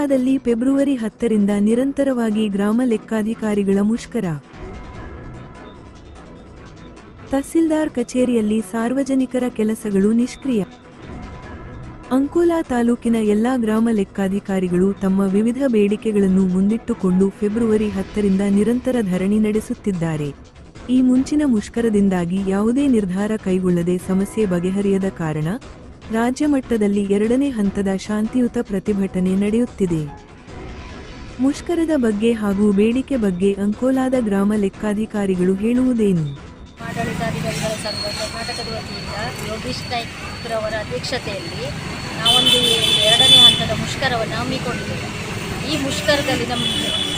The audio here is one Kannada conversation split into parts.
ಅಂಕೋಲಾದಲ್ಲಿ ಫೆಬ್ರವರಿ ಹತ್ತರಿಂದ ನಿರಂತರವಾಗಿ ಗ್ರಾಮ ಲೆಕ್ಕಾಧಿಕಾರಿಗಳ ಮುಷ್ಕರ. ತಹಸೀಲ್ದಾರ್ ಕಚೇರಿಯಲ್ಲಿ ಸಾರ್ವಜನಿಕರ ಕೆಲಸಗಳು ನಿಷ್ಕ್ರಿಯ. ಅಂಕೋಲಾ ತಾಲೂಕಿನ ಎಲ್ಲಾ ಗ್ರಾಮ ಲೆಕ್ಕಾಧಿಕಾರಿಗಳು ತಮ್ಮ ವಿವಿಧ ಬೇಡಿಕೆಗಳನ್ನು ಮುಂದಿಟ್ಟುಕೊಂಡು ಫೆಬ್ರವರಿ ಹತ್ತರಿಂದ ನಿರಂತರ ಧರಣಿ ನಡೆಸುತ್ತಿದ್ದಾರೆ. ಈ ಮುಂಚಿನ ಮುಷ್ಕರದಿಂದಾಗಿ ಯಾವುದೇ ನಿರ್ಧಾರ ಕೈಗೊಳ್ಳದೆ ಸಮಸ್ಯೆ ಬಗೆಹರಿಯದ ಕಾರಣ ರಾಜ್ಯ ಮಟ್ಟದಲ್ಲಿ ಎರಡನೇ ಹಂತದ ಶಾಂತಿಯುತ ಪ್ರತಿಭಟನೆ ನಡೆಯುತ್ತಿದೆ. ಮುಷ್ಕರದ ಬಗ್ಗೆ ಹಾಗೂ ಬೇಡಿಕೆ ಬಗ್ಗೆ ಅಂಕೋಲಾದ ಗ್ರಾಮ ಲೆಕ್ಕಾಧಿಕಾರಿಗಳು ಹೇಳುವುದೇನು? ಆಡಳಿತಾಧಿಕಾರಿಗಳ ಸಂಘ ಕರ್ನಾಟಕದ ವತಿಯಿಂದ ಯೋಗೀಶ್ ನಾಯ್ಕ್ರವರ ಅಧ್ಯಕ್ಷತೆಯಲ್ಲಿ ನಾವೊಂದು ಎರಡನೇ ಹಂತದ ಮುಷ್ಕರವನ್ನು ಹಮ್ಮಿಕೊಂಡಿದ್ದೇವೆ. ಈ ಮುಷ್ಕರದಲ್ಲಿ ನಮ್ಮ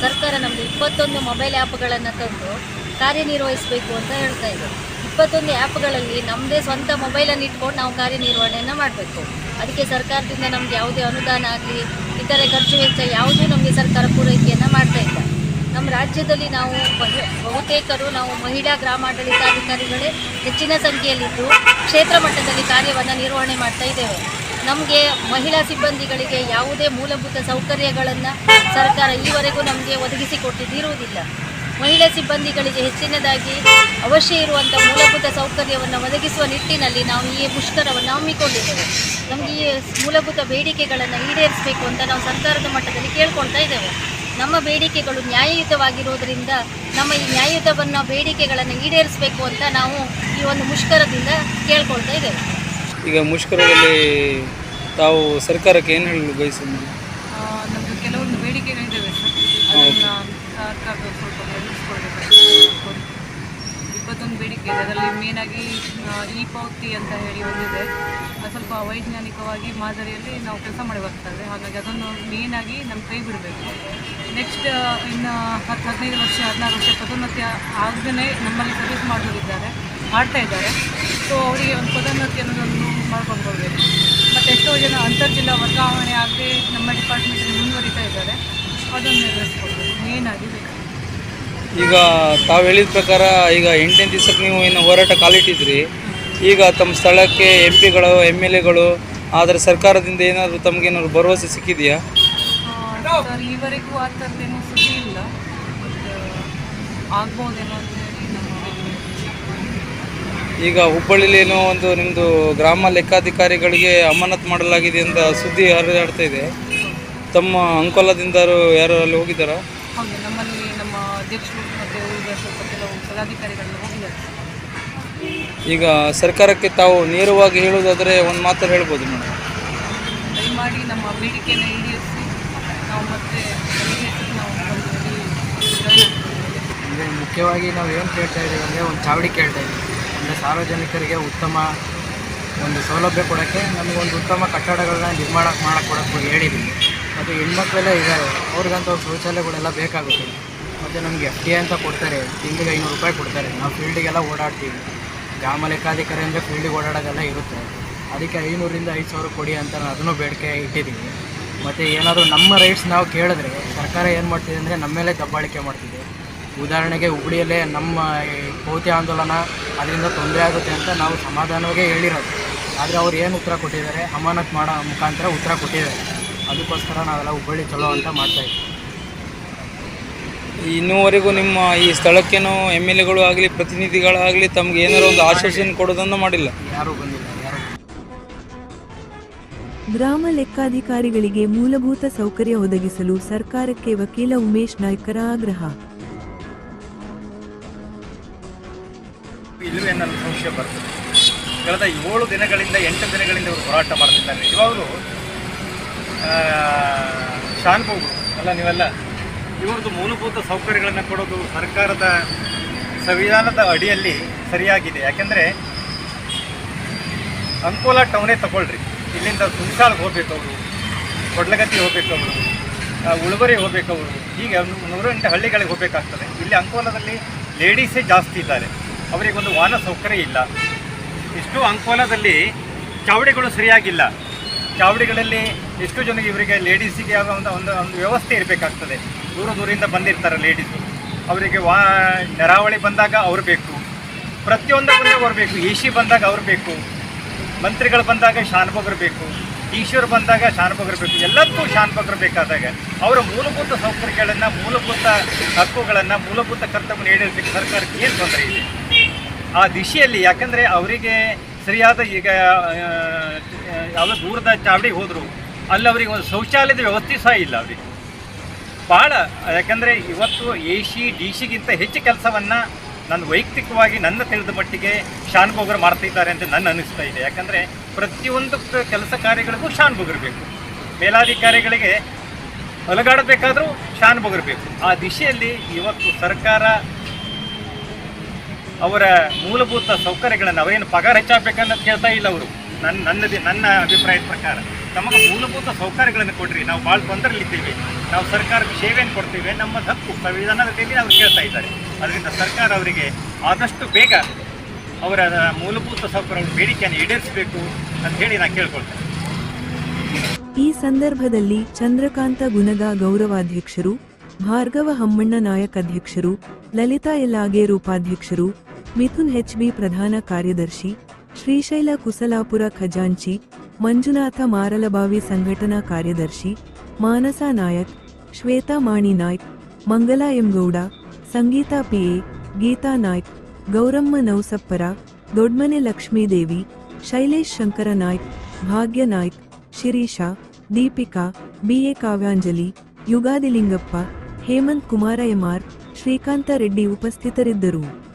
ಸರ್ಕಾರ ನಮಗೆ ಇಪ್ಪತ್ತೊಂದು ಮೊಬೈಲ್ ಆ್ಯಪ್ಗಳನ್ನು ತಂದು ಕಾರ್ಯನಿರ್ವಹಿಸಬೇಕು ಅಂತ ಹೇಳ್ತಾ ಇದೆ ಇಪ್ಪತ್ತೊಂದು ಆ್ಯಪ್ಗಳಲ್ಲಿ ನಮ್ಮದೇ ಸ್ವಂತ ಮೊಬೈಲನ್ನು ಇಟ್ಕೊಂಡು ನಾವು ಕಾರ್ಯನಿರ್ವಹಣೆಯನ್ನು ಮಾಡಬೇಕು. ಅದಕ್ಕೆ ಸರ್ಕಾರದಿಂದ ನಮಗೆ ಯಾವುದೇ ಅನುದಾನ ಆಗಲಿ, ಇತರೆ ಖರ್ಚು ವೆಚ್ಚ ಯಾವುದೂ ನಮಗೆ ಸರ್ಕಾರ ಪೂರೈಕೆಯನ್ನು ಮಾಡ್ತಾ ಇಲ್ಲ. ನಮ್ಮ ರಾಜ್ಯದಲ್ಲಿ ನಾವು ಬಹು- ಬಹುತೇಕರು ನಾವು ಮಹಿಳಾ ಗ್ರಾಮಾಡಳಿತಾಧಿಕಾರಿಗಳೇ ಹೆಚ್ಚಿನ ಸಂಖ್ಯೆಯಲ್ಲಿದ್ದು ಕ್ಷೇತ್ರ ಮಟ್ಟದಲ್ಲಿ ಕಾರ್ಯವನ್ನು ನಿರ್ವಹಣೆ ಮಾಡ್ತಾ ಇದ್ದೇವೆ. ನಮಗೆ ಮಹಿಳಾ ಸಿಬ್ಬಂದಿಗಳಿಗೆ ಯಾವುದೇ ಮೂಲಭೂತ ಸೌಕರ್ಯಗಳನ್ನು ಸರ್ಕಾರ ಈವರೆಗೂ ನಮಗೆ ಒದಗಿಸಿಕೊಟ್ಟಿದ್ದಿರುವುದಿಲ್ಲ ಮಹಿಳಾ ಸಿಬ್ಬಂದಿಗಳಿಗೆ ಹೆಚ್ಚಿನದಾಗಿ ಅವಶ್ಯ ಇರುವಂಥ ಮೂಲಭೂತ ಸೌಕರ್ಯವನ್ನು ಒದಗಿಸುವ ನಿಟ್ಟಿನಲ್ಲಿ ನಾವು ಈ ಮುಷ್ಕರವನ್ನು ಹಮ್ಮಿಕೊಂಡಿದ್ದೇವೆ. ನಮಗೆ ಈ ಮೂಲಭೂತ ಬೇಡಿಕೆಗಳನ್ನು ಈಡೇರಿಸಬೇಕು ಅಂತ ನಾವು ಸರ್ಕಾರದ ಮಟ್ಟದಲ್ಲಿ ಕೇಳ್ಕೊಳ್ತಾ ಇದ್ದೇವೆ. ನಮ್ಮ ಬೇಡಿಕೆಗಳು ನ್ಯಾಯಯುತವಾಗಿರುವುದರಿಂದ ನಮ್ಮ ಈ ನ್ಯಾಯಯುತವನ್ನು ಬೇಡಿಕೆಗಳನ್ನು ಈಡೇರಿಸಬೇಕು ಅಂತ ನಾವು ಈ ಒಂದು ಮುಷ್ಕರದಿಂದ ಕೇಳ್ಕೊಳ್ತಾ ಇದ್ದೇವೆ. ಈಗ ಮುಷ್ಕರದಲ್ಲಿ ತಾವು ಸರ್ಕಾರಕ್ಕೆ ಏನು ಹೇಳಲು ಬಯಸಿದ್ರಿ ನಮ್ಮದು ಕೆಲವೊಂದು ಬೇಡಿಕೆಗಳಿದ್ದಾವೆ ಸರ್ ಅದನ್ನು ಸರ್ಕಾರದವರು ಸ್ವಲ್ಪ ಗಮನಿಸ್ಕೊಳ್ಬೇಕು ಇಪ್ಪತ್ತೊಂದು ಬೇಡಿಕೆ ಇದೆ ಅದರಲ್ಲಿ ಮೇನಾಗಿ ಇ ಪೌಕ್ತಿ ಅಂತ ಹೇಳಿ ಒಂದಿದೆ. ಸ್ವಲ್ಪ ವೈಜ್ಞಾನಿಕವಾಗಿ ಮಾದರಿಯಲ್ಲಿ ನಾವು ಕೆಲಸ ಮಾಡಿ ಬರ್ತದೆ ಹಾಗಾಗಿ ಅದನ್ನು ಮೇನಾಗಿ ನಮ್ಮ ಕೈ ಬಿಡಬೇಕು. ನೆಕ್ಸ್ಟ್ ಇನ್ನು ಹತ್ತು ಹದಿನೈದು ವರ್ಷ, ಹದಿನಾರು ವರ್ಷ ಪದೋನ್ನತಿ ಆಗದೇ ನಮ್ಮಲ್ಲಿ ಸರ್ವಿಸ್ ಮಾಡೋರಿದ್ದಾರೆ ಮಾಡ್ತಾ ಇದ್ದಾರೆ. ಸೊ ಅವರಿಗೆ ಒಂದು ಪದೋನ್ನತಿ ಅನ್ನೋದನ್ನು ಮಾಡ್ಕೊಂಡು ಹೋಗಬೇಕು ಮತ್ತು ಎಷ್ಟೋ ಜನ ಅಂತರ್ಜಿಲ್ಲಾ ವರ್ಗಾವಣೆ ಆಗದೆ ನಮ್ಮ ಡಿಪಾರ್ಟ್ಮೆಂಟಲ್ಲಿ ಮುಂದುವರಿತಾ ಇದ್ದಾರೆ. ಅದನ್ನು ನಿರ್ವಹಿಸ್ಕೊಳ್ಬೇಕು ಮೇನಾಗಿ ಬೇಕು ಈಗ ತಾವು ಹೇಳಿದ ಪ್ರಕಾರ ಈಗ ಎಂಟನೇ ದಿವಸಕ್ಕೆ ನೀವು ಇನ್ನು ಹೋರಾಟ ಕಾಲಿಟ್ಟಿದ್ರಿ. ಈಗ ತಮ್ಮ ಸ್ಥಳಕ್ಕೆ ಎಂ ಪಿಗಳು ಎಂ ಎಲ್ ಎಗಳು ಆದರೆ ಸರ್ಕಾರದಿಂದ ಏನಾದರೂ ತಮಗೇನಾದ್ರು ಭರವಸೆ ಸಿಕ್ಕಿದೆಯಾ? ಸರ್ ಈವರೆಗೂ ಆ ಥರದ್ದೇನೂ ಸುದ್ದಿ ಇಲ್ಲ. ಬಟ್ ಆಗ್ಬೋದೇನೋ ಅಂತ ಹೇಳಿ ನಮ್ಮ ಈಗ ಹುಬ್ಬಳ್ಳಿಲಿ ಏನೋ ಒಂದು ನಿಮ್ಮದು ಗ್ರಾಮ ಲೆಕ್ಕಾಧಿಕಾರಿಗಳಿಗೆ ಅಮಾನತ್ ಮಾಡಲಾಗಿದೆ ಅಂತ ಸುದ್ದಿ ಹರಿದಾಡ್ತಾ ಇದೆ. ತಮ್ಮ ಅಂಕೋಲದಿಂದ ಯಾರು ಅಲ್ಲಿ ಹೋಗಿದ್ದಾರಾ? ಹೌದು ನಮ್ಮಲ್ಲಿ ನಮ್ಮ ಅಧ್ಯಕ್ಷರು ಮತ್ತು ಕೆಲವು ಪದಾಧಿಕಾರಿಗಳನ್ನು ಹೋಗಿದ್ದಾರೆ. ಈಗ ಸರ್ಕಾರಕ್ಕೆ ತಾವು ನೇರವಾಗಿ ಹೇಳುವುದಾದರೆ ಒಂದು ಮಾತು ಹೇಳ್ಬೋದು ಮೇಡಮ್. ದಯಮಾಡಿ ನಮ್ಮ ಬೇಡಿಕೆಯನ್ನು ಈಡೇರಿಸಿ ನಾವು ಮತ್ತೆ ಈಡೇರಿಸಿ ನಾವು ಒಂದು ಜಾಯ್ನ್ ಆಗ್ತೀವಿ. ಅಂದರೆ ಮುಖ್ಯವಾಗಿ ನಾವು ಏನು ಕೇಳ್ತಾ ಇದ್ದೀವಿ ಅಂದರೆ ಒಂದು ಚಾವಡಿ ಕೇಳ್ತಾ ಇದ್ದೀವಿ ಅಂದರೆ ಸಾರ್ವಜನಿಕರಿಗೆ ಉತ್ತಮ ಒಂದು ಸೌಲಭ್ಯ ಕೊಡೋಕ್ಕೆ ನಮಗೊಂದು ಉತ್ತಮ ಕಟ್ಟಡಗಳನ್ನ ನಿರ್ಮಾಣ ಮಾಡಕ್ಕೆ ಕೊಡಕ್ಕೆ ಹೇಳಿದ್ದೀವಿ ಮತ್ತು ಹೆಣ್ಮಕ್ಳೆಲ್ಲ ಇದ್ದಾರೆ. ಅವ್ರಿಗಂತ ಶೌಚಾಲಯಗಳೆಲ್ಲ ಬೇಕಾಗುತ್ತೆ. ಮತ್ತು ನಮಗೆ ಎಫ್ ಡಿ ಅಂತ ಕೊಡ್ತಾರೆ. ತಿಂಗಳಿಗೆ ಐನೂರು ರೂಪಾಯಿ ಕೊಡ್ತಾರೆ. ನಾವು ಫೀಲ್ಡಿಗೆಲ್ಲ ಓಡಾಡ್ತೀವಿ. ಗ್ರಾಮ ಲೆಕ್ಕಾಧಿಕಾರಿ ಅಂದರೆ ಫೀಲ್ಡಿಗೆ ಓಡಾಡೋದೆಲ್ಲ ಇರುತ್ತೆ. ಅದಕ್ಕೆ ಐನೂರಿಂದ ಐದು ಸಾವಿರ ಕೊಡಿ ಅಂತ ಅದನ್ನು ಬೇಡಿಕೆ ಇಟ್ಟಿದ್ದೀವಿ ಮತ್ತು ಏನಾದರೂ ನಮ್ಮ ರೈಟ್ಸ್ ನಾವು ಕೇಳಿದ್ರೆ ಸರ್ಕಾರ ಏನು ಮಾಡ್ತಿದೆ ಅಂದರೆ ನಮ್ಮ ಮೇಲೆ ದಬ್ಬಾಳಿಕೆ ಮಾಡ್ತಿದೆ. ಉದಾಹರಣೆಗೆ ಹುಬ್ಳಿಯಲ್ಲೇ ನಮ್ಮ ಪೌತಿ ಆಂದೋಲನ ಅದರಿಂದ ತೊಂದರೆ ಆಗುತ್ತೆ ಅಂತ ನಾವು ಸಮಾಧಾನವಾಗೇ ಹೇಳಿರೋದು. ಆದರೆ ಅವ್ರು ಏನು ಉತ್ತರ ಕೊಟ್ಟಿದ್ದಾರೆ? ಅಮಾನತ್ ಮಾಡೋ ಮುಖಾಂತರ ಉತ್ತರ ಕೊಟ್ಟಿದ್ದಾರೆ. ಅದಕ್ಕೋಸ್ಕರ ನಾವೆಲ್ಲ ಹುಬ್ಬಳ್ಳಿ ಚಲೋ ಅಂತ ಮಾಡ್ತಾಯಿದ್ವಿ ಇನ್ನೂವರೆಗೂ ನಿಮ್ಮ ಈ ಸ್ಥಳಕ್ಕೇನೋ ಎಂ ಎಲ್ ಎಗಳು ಆಗಲಿ ಪ್ರತಿನಿಧಿಗಳಾಗಲಿ ತಮ್ಗೆ ಏನಾರು ಒಂದು ಆಶ್ವಾಸನೆ ಕೊಡೋದನ್ನು ಮಾಡಿಲ್ಲ. ಯಾರು ಬಂದಿಲ್ಲ ಯಾರೂ ಗ್ರಾಮ ಲೆಕ್ಕಾಧಿಕಾರಿಗಳಿಗೆ ಮೂಲಭೂತ ಸೌಕರ್ಯ ಒದಗಿಸಲು ಸರ್ಕಾರಕ್ಕೆ ವಕೀಲ ಉಮೇಶ್ ನಾಯ್ಕರ ಆಗ್ರಹ. ಇಲ್ಲವೇ ನನ್ನ ಸಂಶಯ ಬರ್ತದೆ? ಕಳೆದ ಏಳು ದಿನಗಳಿಂದ ಎಂಟು ದಿನಗಳಿಂದ ಇವರು ಹೋರಾಟ ಮಾಡ್ತಿದ್ದಾರೆ. ನಿಜವಾಗಲೂ ಶಾನ್ಭೋಗು ಅಲ್ಲ ನೀವೆಲ್ಲ? ಇವ್ರದ್ದು ಮೂಲಭೂತ ಸೌಕರ್ಯಗಳನ್ನು ಕೊಡೋದು ಸರ್ಕಾರದ ಸಂವಿಧಾನದ ಅಡಿಯಲ್ಲಿ ಸರಿಯಾಗಿದೆ. ಯಾಕೆಂದರೆ ಅಂಕೋಲ ಟೌನೇ ತಗೊಳ್ರಿ. ಇಲ್ಲಿಂದ ಸುಂಸಾಳ್ಗೆ ಹೋಗ್ಬೇಕು ಅವರು ಕೊಡ್ಲಗತ್ತಿ ಹೋಗ್ಬೇಕು ಅವರು ಉಳುವರಿ ಹೋಗ್ಬೇಕು ಅವರು ಹೀಗೆ ನೂರೆಂಟು ಹಳ್ಳಿಗಳಿಗೆ ಹೋಗ್ಬೇಕಾಗ್ತದೆ. ಇಲ್ಲಿ ಅಂಕೋಲದಲ್ಲಿ ಲೇಡೀಸೇ ಜಾಸ್ತಿ ಇದ್ದಾರೆ. ಅವರಿಗೊಂದು ವಾಹನ ಸೌಕರ್ಯ ಇಲ್ಲ. ಇಷ್ಟು ಅಂಕೋಲದಲ್ಲಿ ಚಾವಡಿಗಳು ಸರಿಯಾಗಿಲ್ಲ. ಚಾವಡಿಗಳಲ್ಲಿ ಎಷ್ಟು ಜನಕ್ಕೆ ಇವರಿಗೆ ಲೇಡೀಸಿಗೆ ಯಾವ ಒಂದು ಒಂದು ಒಂದು ವ್ಯವಸ್ಥೆ ಇರಬೇಕಾಗ್ತದೆ. ದೂರ ದೂರಿಂದ ಬಂದಿರ್ತಾರೆ ಲೇಡೀಸು. ಅವರಿಗೆ ವಾ, ನೆರಾವಳಿ ಬಂದಾಗ ಅವ್ರು ಬೇಕು. ಪ್ರತಿಯೊಂದಕ್ಕೂ ಅವ್ರು ಬೇಕು. ಎ ಸಿ ಬಂದಾಗ ಅವ್ರು ಬೇಕು. ಮಂತ್ರಿಗಳು ಬಂದಾಗ ಶಾನ್ಭೋಗರು ಬೇಕು. ಈಶ್ವರ್ ಬಂದಾಗ ಶಾನ್ ಬೇಕು. ಎಲ್ಲದಕ್ಕೂ ಶಾನ್ ಬೇಕಾದಾಗ ಅವರ ಮೂಲಭೂತ ಸೌಕರ್ಯಗಳನ್ನು, ಮೂಲಭೂತ ಹಕ್ಕುಗಳನ್ನು, ಮೂಲಭೂತ ಕರ್ತವ್ಯ ಈಡೇರಿಸಲಿಕ್ಕೆ ಸರ್ಕಾರಕ್ಕೆ ಏನು ತೊಂದರೆ ಇದೆ? ಆ ದಿಶೆಯಲ್ಲಿ ಯಾಕಂದರೆ ಅವರಿಗೆ ಸರಿಯಾದ ಈಗ ಯಾವುದೋ ದೂರದ ಚಾವಡಿಗೆ ಹೋದರು ಅಲ್ಲಿ ಅವರಿಗೆ ಒಂದು ಶೌಚಾಲಯದ ವ್ಯವಸ್ಥೆ ಸಹ ಇಲ್ಲ ಅವರಿಗೆ. ಭಾಳ ಯಾಕಂದರೆ ಇವತ್ತು ಎ ಸಿ, ಡಿ ಸಿಗಿಂತ ಹೆಚ್ಚು ಕೆಲಸವನ್ನು ನನ್ನ ವೈಯಕ್ತಿಕವಾಗಿ ನನ್ನ ತಿಳಿದ ಮಟ್ಟಿಗೆ ಮಾಡ್ತಿದ್ದಾರೆ ಮಾಡ್ತಾ ಇದ್ದಾರೆ ಅಂತ ನನ್ನ ಅನಿಸ್ತಾ ಇದೆ. ಯಾಕಂದರೆ ಪ್ರತಿಯೊಂದು ಕೆಲಸ ಕಾರ್ಯಗಳಿಗೂ ಶಾನ್ ಬೇಕು. ಮೇಲಾಧಿಕಾರಿಗಳಿಗೆ ಅಲಗಾಡಬೇಕಾದ್ರೂ ಶಾನ್ ಬೇಕು. ಆ ದಿಶೆಯಲ್ಲಿ ಇವತ್ತು ಸರ್ಕಾರ ಅವರ ಮೂಲಭೂತ ಸೌಕರ್ಯಗಳನ್ನು, ಅವರೇನು ಪಗಾರ ಹೆಚ್ಚಾಗಬೇಕನ್ನೋದು ಕೇಳ್ತಾ ಇಲ್ಲ ಅವರು. ನನ್ನ, ನನ್ನದೇ, ನನ್ನ ಅಭಿಪ್ರಾಯದ ಪ್ರಕಾರ. ನಮಗೆ ಮೂಲಭೂತ ಸೌಕರ್ಯಗಳನ್ನು ಕೊಡ್ರಿ. ನಾವು ಭಾಳ ತೊಂದರೆಲಿದ್ದೀವಿ ನಾವು ಸರ್ಕಾರಕ್ಕೆ ಸೇವೆಯನ್ನು ಕೊಡ್ತೀವಿ. ನಮ್ಮ ಹಕ್ಕು ಸಂವಿಧಾನದ ರೀತಿಯಲ್ಲಿ ಅವ್ರು ಕೇಳ್ತಾ ಇದ್ದಾರೆ. ಅದರಿಂದ ಸರ್ಕಾರ ಅವರಿಗೆ ಆದಷ್ಟು ಬೇಗ ಅವರ ಮೂಲಭೂತ ಸೌಕರ್ಯ ಬೇಡಿಕೆಯನ್ನು ಈಡೇರಿಸಬೇಕು ಅಂತ ಹೇಳಿ ನಾನು ಕೇಳ್ಕೊಳ್ತೇನೆ. ಈ ಸಂದರ್ಭದಲ್ಲಿ ಚಂದ್ರಕಾಂತ ಗುಣದ ಗೌರವಾಧ್ಯಕ್ಷರು, ಭಾರ್ಗವ ಹಮ್ಮಣ್ಣ ನಾಯಕ್ ಅಧ್ಯಕ್ಷರು, ಲಲಿತಾ ಇಲಾಗೆ ರೂಪಾಧ್ಯಕ್ಷರು, ಮಿಥುನ್ ಎಚ್ ಬಿ ಪ್ರಧಾನ ಕಾರ್ಯದರ್ಶಿ ಶ್ರೀಶೈಲ ಕುಸಲಾಪುರ ಖಜಾಂಚಿ, ಮಂಜುನಾಥ ಮಾರಲಬಾವಿ ಸಂಘಟನಾ ಕಾರ್ಯದರ್ಶಿ, Manasa Nayak, Shweta Mani Naik, Mangala M Gowda Sangeeta P A Geeta Naik, Gauramma Nausappara, Dodmane Lakshmidevi, Shailesh Shankara Naik, Bhagya Naik, Shirisha, Deepika B A Kavyanjali, Yugadilingappa, Hemanth Kumara M R Srikanta Reddy ಉಪಸ್ಥಿತರಿದ್ದರು.